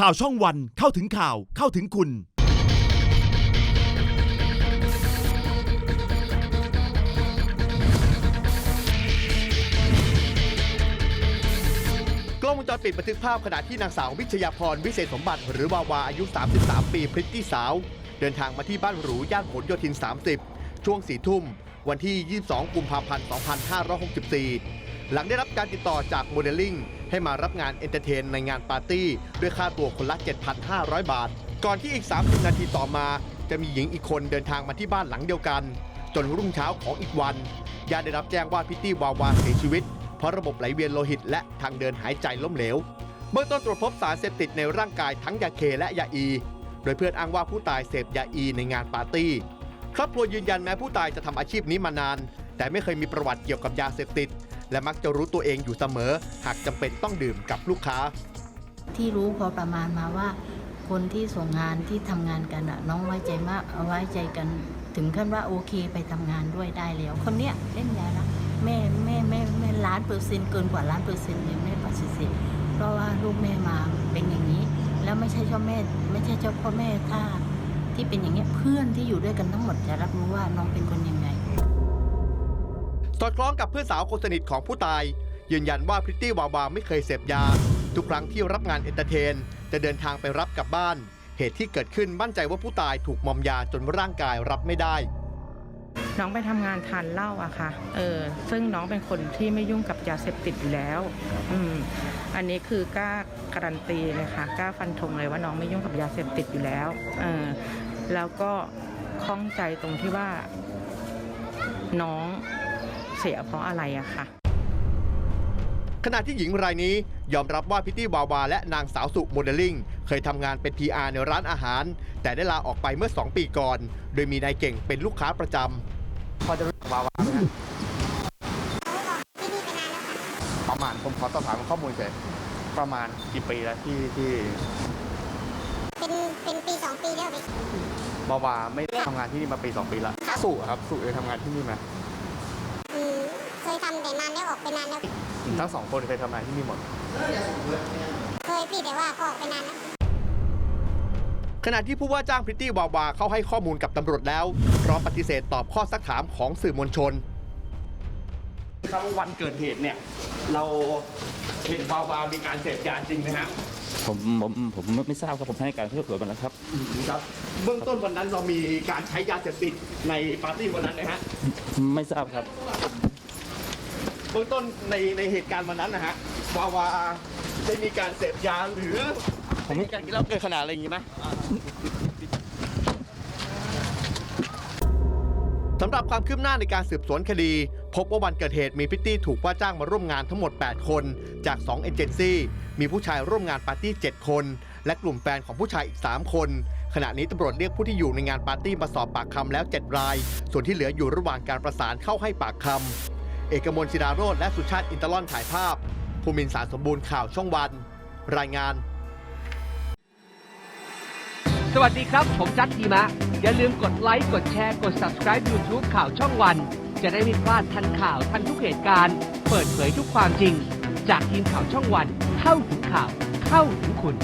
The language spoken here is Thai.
ข่าวช่องวันเข้าถึงข่าวเข้าถึงคุณ กล้องวงจรปิดบันทึกภาพขณะที่นางสาววิชยาพรวิเศษสมบัติ หรือวาวาอายุ 33 ปีพริตตี้สาว เดินทางมาที่บ้านหรูย่านผลโยธิน 30 ช่วง4ทุ่ม วันที่ 22 กุมภาพันธ์ 2564 หลังได้รับการติดต่อจากโมเดลลิ่ง ให้มารับงานเอนเตอร์เทนในงานปาร์ตี้ ด้วยค่าตัวคนละ 7,500 บาท ก่อนที่อีก 30 นาทีต่อมา จะมีหญิงอีกคนเดินทางมาที่บ้านหลังเดียวกัน จนรุ่งเช้าของอีกวันญาติได้รับแจ้งว่าพิตตี้วาวาเสียชีวิต เพราะระบบไหลเวียนโลหิต และทางเดินหายใจล้มเหลว เบื้องต้นตรวจพบสารเสพติดในร่างกายทั้งยาเคและยาอี โดยเพื่อนอ้างว่าผู้ตายเสพยาอีในงานปาร์ตี้ ครอบครัวยืนยันแม้ผู้ตายจะทำอาชีพนี้มานาน แต่ไม่เคยมีประวัติเกี่ยวกับยาเสพติด และมักจะรู้ตัวเองอยู่เสมอ หากจำเป็นต้องดื่มกับลูกค้า ที่รู้พอประมาณมาว่า คนที่ส่งงานที่ทำงานกันอะน้องไว้ใจมากไว้ใจกัน ถึงขั้นว่าโอเคไปทำงานด้วยได้แล้ว คนเนี้ยเล่นยาละแม่แม่แม่แม่ล้านเปอร์เซ็นต์เกินกว่าล้านเปอร์เซ็นต์เลยแม่ปฏิเสธเพราะว่าลูกแม่มาเป็นอย่างนี้ แล้วไม่ใช่เจ้าแม่ ไม่ใช่เจ้าพ่อแม่ถ้าที่เป็นอย่างเงี้ยเพื่อนที่อยู่ด้วยกันทั้งหมดจะรับรู้ว่าน้องเป็นคนยังไง อดคล้องกับเพื่อนสาวคนสนิทของผู้ตาย ยืนยันว่าพริตตี้วาวาไม่เคยเสพยา ทุกครั้งที่รับงานเอนเตอร์เทน จะเดินทางไปรับกลับบ้าน เหตุที่เกิดขึ้นมั่นใจว่าผู้ตายถูกมอมยาจนร่างกายรับไม่ได้น้องไปทำงานทานเหล้าอะค่ะ เออ ซึ่งน้องเป็นคนที่ไม่ยุ่งกับยาเสพติดอยู่แล้ว อืม อันนี้คือกล้าการันตีเลยค่ะ กล้าฟันธงเลยว่าน้องไม่ยุ่งกับยาเสพติดอยู่แล้ว เออ แล้วก็ข้องใจตรงที่ว่า น้อง สียเพราะอะไรอะค่ะ ขณะที่หญิงรายนี้ยอมรับว่าพิตตี้วาวาและนางสาวสุโมเดลลิ่ง เคยทำงานเป็น PR ในร้านอาหาร แต่ได้ลาออกไปเมื่อ 2 ปีก่อน โดยมีนายเก่งเป็นลูกค้าประจำพอจะรู้จักวาวาไหมฮะประมาณผมขอสอบถามข้อมูลเฉยประมาณกี่ปีแล้วที่ที่เป็นเป็นปีสองปีแล้วดิวาวาไม่ได้ทำงานที่นี่มาปีสองปีละสุอะครับสุเคยทำงานที่นี่ไหมอืมเค ยทำแต่นานแล้วออกไปนานแล้ว ทั้งสองคนเคยทำงานที่นี่หมด เคยพี่แต่ว่าก็ออกไปนานแล้ว ขณะที่ผู้ว่าจ้างพริตตี้วาวาเข้าให้ข้อมูลกับตำรวจแล้วพร้อมปฏิเสธตอบข้อสักถามของสื่อมวลชน ครับวันเกิดเหตุเนี่ย เราเห็นวาวามีการเสพยาจริงไหมฮะผมผมผมไม่ทราบครับผมให้การเพื่อเผื่อมาแล้วครับ ครับ เบื้องต้นวันนั้นเรามีการใช้ยาเสพติดในปาร์ตี้วันนั้นนะฮะ ไม่ทราบครับ เบื้องต้นในในเหตุการณ์วันนั้นนะฮะวาวาได้มีการเสพยาหรือผมไม่การกินเหล้าเกินขนาดอะไรอย่างงี้ไหมสำหรับความคืบหน้าในการสืบสวนคดี พบว่าวันเกิดเหตุมีพริตตี้ถูกว่าจ้างมาร่วมงานทั้งหมด 8 คน จาก 2 เอเจนซี่ มีผู้ชายร่วมงานปาร์ตี้ 7 คน และกลุ่มแฟนของผู้ชายอีก 3 คน ขณะนี้ตำรวจเรียกผู้ที่อยู่ในงานปาร์ตี้มาสอบปากคำแล้ว 7 ราย ส่วนที่เหลืออยู่ระหว่างการประสานเข้าให้ปากคำ เอกมลศิดาโรธและสุชาติอินตะลอนถ่ายภาพ ภูมินสารสมบูรณ์ข่าวช่องวัน รายงาน สวัสดีครับ ผมจัดทีมะ อย่าลืมกดไลค์ กดแชร์ กด subscribe YouTube ข่าวช่องวัน จะได้ไม่พลาดทันข่าวทันทุกเหตุการณ์ เปิดเผยทุกความจริง จากทีมข่าวช่องวัน เข้าถึงข่าว เข้าถึงคุณ